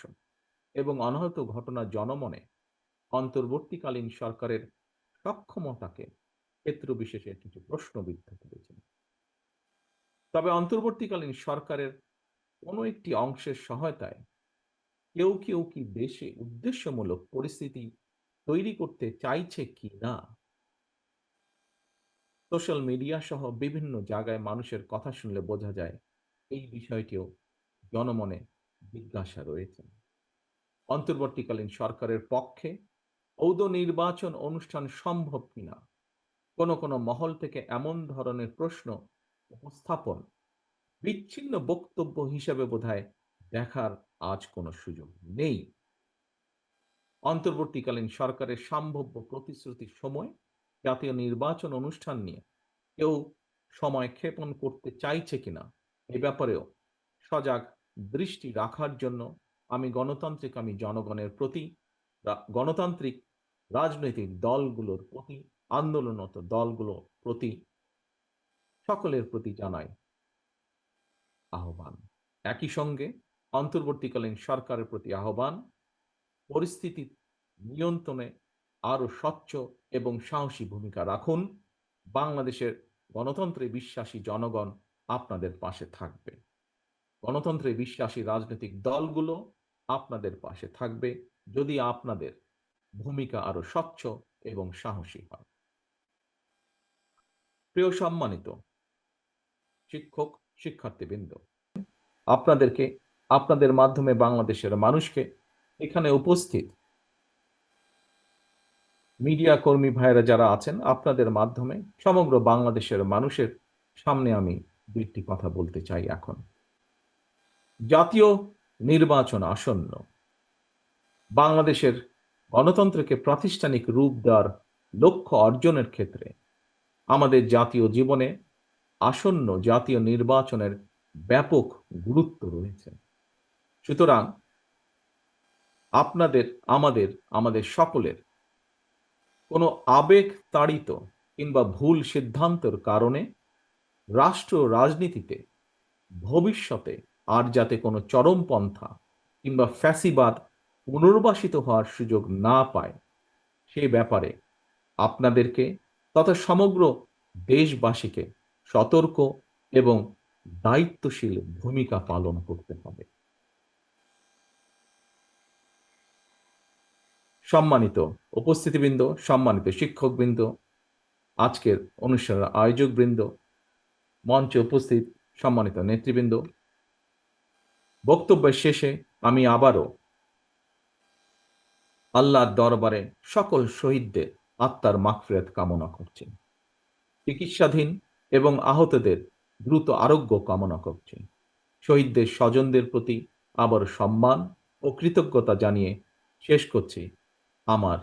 প্রশাসন এবং অনাহত ঘটনা জনমনে অন্তর্বর্তীকালীন সরকারের সক্ষমতাকে ক্ষেত্র বিশেষে কিছু প্রশ্নবিদ্ধ করেছেন। তবে অন্তর্বর্তীকালীন সরকারের কোনো একটি অংশের সহায়তায় কেউ কেউ কি দেশে উদ্দেশ্যমূলক পরিস্থিতি তৈরি করতে চাইছে কি না? সোশ্যাল মিডিয়া সহ বিভিন্ন জায়গায় মানুষের কথা শুনলে বোঝা যায় এই বিষয়টিও জনমনে জিজ্ঞাসা রয়েছে অন্তর্বর্তীকালীন সরকারের পক্ষে ঔদ নির্বাচন অনুষ্ঠান সম্ভব কিনা? কোনো কোনো মহল থেকে এমন ধরনের প্রশ্ন উপস্থাপন বিচ্ছিন্ন বক্তব্য হিসেবে বোধহয় দেখার আজ কোনো সুযোগ নেই। অন্তর্বর্তীকালীন সরকারের সম্ভাব্য প্রতিশ্রুতির সময় জাতীয় নির্বাচন অনুষ্ঠান নিয়ে কেউ সময় ক্ষেপণ করতে চাইছে কিনা এ ব্যাপারেও সজাগ দৃষ্টি রাখার জন্য আমি গণতান্ত্রিক, আমি জনগণের প্রতি গণতান্ত্রিক রাজনৈতিক দলগুলোর প্রতি আন্দোলনত দলগুলোর প্রতি সকলের প্রতি জানাই আহ্বান। একই সঙ্গে অন্তর্বর্তীকালীন সরকারের প্রতি আহ্বান, পরিস্থিতি নিয়ন্ত্রণে আরও স্বচ্ছ এবং সাহসী ভূমিকা রাখুন। বাংলাদেশের গণতন্ত্রে বিশ্বাসী জনগণ আপনাদের পাশে থাকবে। গণতন্ত্রে বিশ্বাসী রাজনৈতিক দলগুলো আপনাদের পাশে থাকবে যদি আপনাদের ভূমিকা আরও স্বচ্ছ এবং সাহসী হয়। প্রিয় সম্মানিত শিক্ষক, শিক্ষার্থীবৃন্দ, আপনাদেরকে, আপনাদের মাধ্যমে বাংলাদেশের মানুষকে এখানে উপস্থিত মিডিয়া কর্মী ভাইয়েরা যারা আছেন, আপনাদের মাধ্যমে সমগ্র বাংলাদেশের মানুষের সামনে আমি দুইটি কথা বলতে চাই এখন। জাতীয় নির্বাচন আসন্ন। বাংলাদেশের গণতন্ত্রকে প্রাতিষ্ঠানিক রূপ দেওয়ার লক্ষ্য অর্জনের ক্ষেত্রে আমাদের জাতীয় জীবনে আসন্ন জাতীয় নির্বাচনের ব্যাপক গুরুত্ব রয়েছে। সুতরাং আপনাদের, আমাদের আমাদের সকলের কোনো আবেগ তাড়িত কিংবা ভুল সিদ্ধান্তের কারণে রাষ্ট্র রাজনীতিতে ভবিষ্যতে আর যাতে কোনো চরমপন্থা কিংবা ফ্যাসিবাদ পুনর্বাসিত হওয়ার সুযোগ না পায়। সে ব্যাপারে আপনাদেরকে তথা সমগ্র দেশবাসীকে সতর্ক এবং দায়িত্বশীল ভূমিকা পালন করতে হবে। সম্মানিত উপস্থিতিবৃন্দ, সম্মানিত শিক্ষকবৃন্দ, আজকের অনুষ্ঠানের আয়োজকবৃন্দ, মঞ্চে উপস্থিত সম্মানিত নেতৃবৃন্দ বক্তব্যের শেষে আমি আবারও আল্লাহর দরবারে সকল শহীদদের আত্মার মাগফিরাত কামনা করছি। চিকিৎসাধীন এবং আহতদের দ্রুত আরোগ্য কামনা করছি। শহীদদের স্বজনদের প্রতি আবার সম্মান ও কৃতজ্ঞতা জানিয়ে শেষ করছি। আমার